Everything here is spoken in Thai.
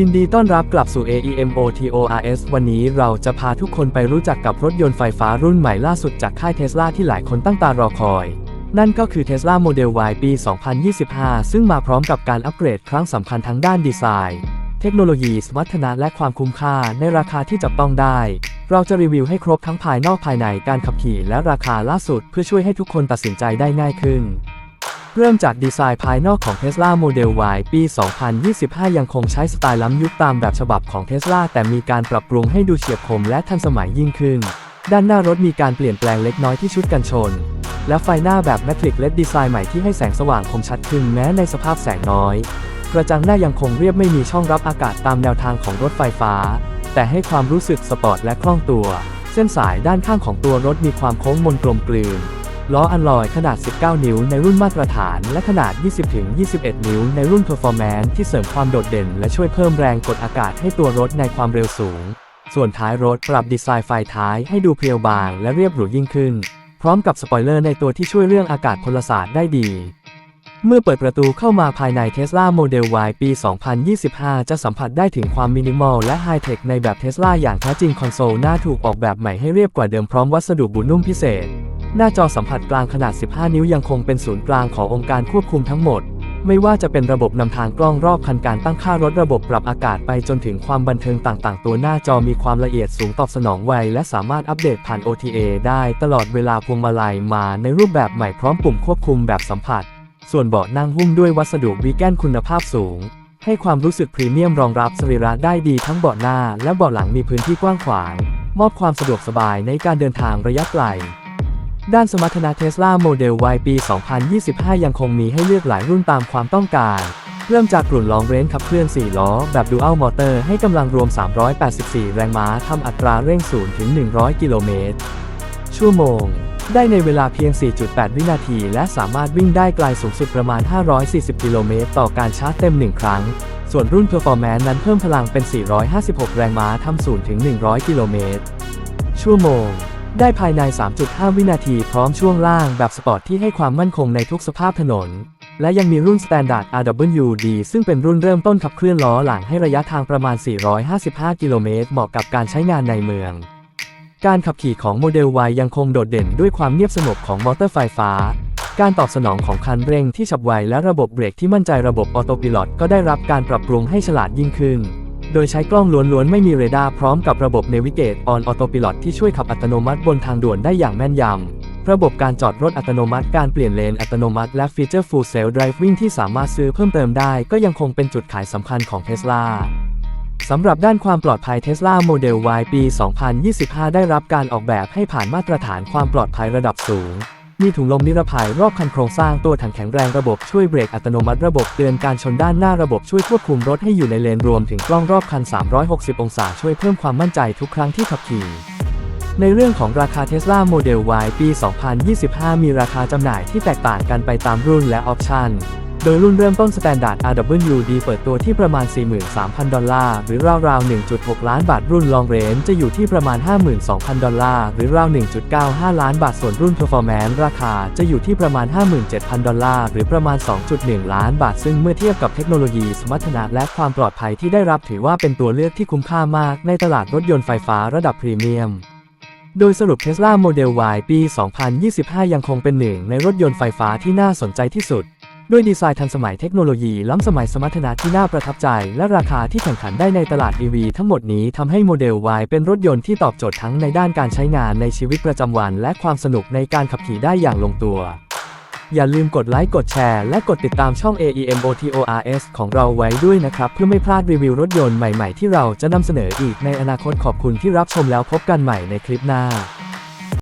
ยินดีต้อนรับกลับสู่ AEMOTORS วันนี้เราจะพาทุกคนไปรู้จักกับรถยนต์ไฟฟ้ารุ่นใหม่ล่าสุดจากค่ายเทสลาที่หลายคนตั้งตารอคอย นั่นก็คือ Tesla Model Y ปี 2025 ซึ่งมาพร้อมกับการอัปเกรดครั้งสำคัญทั้งด้านดีไซน์ เทคโนโลยีสมรรถนะและความคุ้มค่าในราคาที่จับต้องได้ เราจะรีวิวให้ครบทั้งภายนอกภายในการขับขี่และราคาล่าสุดเพื่อช่วยให้ทุกคนตัดสินใจได้ง่ายขึ้น เริ่มจากดีไซน์ภายนอกของ Tesla Model Y ปี 2025 ยังคงใช้สไตล์ล้ำยุคตามแบบฉบับของ Tesla แต่มีการปรับปรุงให้ดูเฉียบคมและทันสมัยยิ่งขึ้น ด้านหน้ารถมีการเปลี่ยนแปลงเล็กน้อยที่ชุดกันชน และไฟหน้าแบบแมทริกเลดดีไซน์ใหม่ที่ให้แสงสว่างคมชัดขึ้นแม้ในสภาพแสงน้อย กระจังหน้ายังคงเรียบไม่มีช่องรับอากาศตามแนวทางของรถไฟฟ้า แต่ให้ความรู้สึกสปอร์ตและคล่องตัว เส้นสายด้านข้างของตัวรถมีความโค้งมนกลมกลืน ล้ออัลลอยขนาด 19 นิ้วในรุ่นมาตรฐาน และขนาด 20-21 นิ้วในรุ่น Performance ที่เสริมความโดดเด่น และช่วยเพิ่มแรงกดอากาศให้ตัวรถในความเร็วสูง ส่วนท้ายรถปรับดีไซน์ไฟท้ายให้ดูเพรียวบางและเรียบหรูยิ่งขึ้น พร้อมกับสปอยเลอร์ในตัวที่ช่วยเรื่องอากาศพลศาสตร์ได้ดี เมื่อเปิดประตูเข้ามาภายใน Tesla Model Y ปี 2025 จะสัมผัสได้ถึงความมินิมอลและไฮเทคในแบบ Tesla อย่างแท้จริงคอนโซลหน้าถูกออกแบบใหม่ให้เรียบกว่าเดิมพร้อมวัสดุบุนุ่มพิเศษ หน้าจอสัมผัสกลางขนาด 15 นิ้วยังคงเป็นศูนย์กลางขององค์การควบคุมทั้งหมด ไม่ว่าจะเป็นระบบนำทางกล้องรอบคันการตั้งค่ารถระบบปรับอากาศไปจนถึงความบันเทิงต่างๆ ตัวหน้าจอมีความละเอียดสูงตอบสนองไว และสามารถอัปเดตผ่าน OTA ได้ตลอดเวลาพวงมาลัยมาในรูปแบบใหม่พร้อมปุ่มควบคุมแบบสัมผัส ส่วนเบาะนั่งหุ้มด้วยวัสดุวีแกนคุณภาพสูงให้ความรู้สึกพรีเมียมรองรับสรีระได้ดีทั้งเบาะหน้าและเบาะหลังมีพื้นที่กว้างขวาง มอบความสะดวกสบายในการเดินทางระยะไกล ด้านสมรรถนะ Tesla Model Y ปี 2025 ยังคงมีให้เลือกหลายรุ่นตามความต้องการ เริ่มจากกลุ่นลองเรนขับเคลื่อน 4 ล้อ แบบ Dual Motor ให้กำลังรวม 384 แรงม้าทำอัตราเร่ง 0 ถึง 100 กิโลเมตร ชั่วโมง ได้ในเวลาเพียง 4.8 วินาที และสามารถวิ่งได้ไกลสูงสุดประมาณ 540 กิโลเมตร ต่อการชาร์จเต็ม 1 ครั้ง ส่วนรุ่น Performance นั้นเพิ่มพลังเป็น 456 แรงม้าทำ0ถึง 100 กิโลเมตร ชั่วโมง ได้ภายใน 3.5 วินาทีพร้อมช่วงล่างแบบสปอร์ตที่ให้ความมั่นคงในทุกสภาพถนน และยังมีรุ่น Standard RWD ซึ่งเป็นรุ่นเริ่มต้นขับเคลื่อนล้อหลังให้ระยะทางประมาณ 455 กิโลเมตรเหมาะกับการใช้งานในเมือง การขับขี่ของโมเดล Y ยังคงโดดเด่นด้วยความเงียบสงบของมอเตอร์ไฟฟ้า การตอบสนองของคันเร่งที่ฉับไวและระบบเบรกที่มั่นใจระบบออโตพิลอตก็ได้รับการปรับปรุงให้ฉลาดยิ่งขึ้น โดยใช้กล้องล้วนๆ ไม่มีเรดาร์พร้อมกับระบบ Navigate on Autopilot ที่ช่วยขับอัตโนมัติบนทางด่วนได้อย่างแม่นยำ ระบบการจอดรถอัตโนมัติการเปลี่ยนเลนอัตโนมัติ และฟีเจอร์ Full Self Driving ที่สามารถซื้อเพิ่มเติมได้ ก็ยังคงเป็นจุดขายสำคัญของ Tesla สำหรับด้านความปลอดภัย Tesla Model Y ปี 2025 ได้รับการออกแบบให้ผ่านมาตรฐานความปลอดภัยระดับสูง มีถุงลมนิรภัยรอบคันโครงสร้างตัวถังแข็งแรงระบบช่วยเบรกอัตโนมัติระบบเตือนการชนด้านหน้าระบบช่วยควบคุมรถให้อยู่ในเลนรวมถึงกล้องรอบคัน 360 องศาช่วยเพิ่มความมั่นใจทุกครั้งที่ขับขี่ในเรื่องของราคา Tesla Model Y ปี 2025 มีราคาจำหน่ายที่แตกต่างกันไปตามรุ่นและออปชัน โดยรุ่นเริ่มต้น Standard RWD เปิดตัวที่ประมาณ 43,000 ดอลลาร์ หรือราวๆ 1.6 ล้านบาท รุ่น Long Range จะอยู่ที่ประมาณ 52,000 ดอลลาร์ หรือราว 1.95 ล้านบาท ส่วนรุ่น Performance ราคาจะอยู่ที่ประมาณ 57,000 ดอลลาร์ หรือประมาณ 2.1 ล้านบาท ซึ่งเมื่อเทียบกับเทคโนโลยีสมรรถนะและความปลอดภัยที่ได้รับถือว่าเป็นตัวเลือกที่คุ้มค่ามากในตลาดรถยนต์ไฟฟ้าระดับพรีเมียมโดยสรุป Tesla Model Y ปี 2025 ยังคงเป็นหนึ่งในรถยนต์ไฟฟ้าที่น่าสนใจที่สุด ด้วยดีไซน์ทันสมัยเทคโนโลยีล้ำสมัยสมรรถนะที่น่าประทับใจ และราคาที่แข่งขันได้ในตลาด EV ทั้งหมดนี้ทำให้โมเดล Y เป็นรถยนต์ที่ตอบโจทย์ทั้งในด้านการใช้งานในชีวิตประจำวัน และความสนุกในการขับขี่ได้อย่างลงตัว อย่าลืมกดไลค์กดแชร์ และกดติดตามช่อง AEMOTORS ของเราไว้ด้วยนะครับ เพื่อไม่พลาดรีวิวรถยนต์ใหม่ๆ ที่เราจะนำเสนออีกในอนาคตขอบคุณที่รับชมแล้วพบกันใหม่ในคลิปหน้า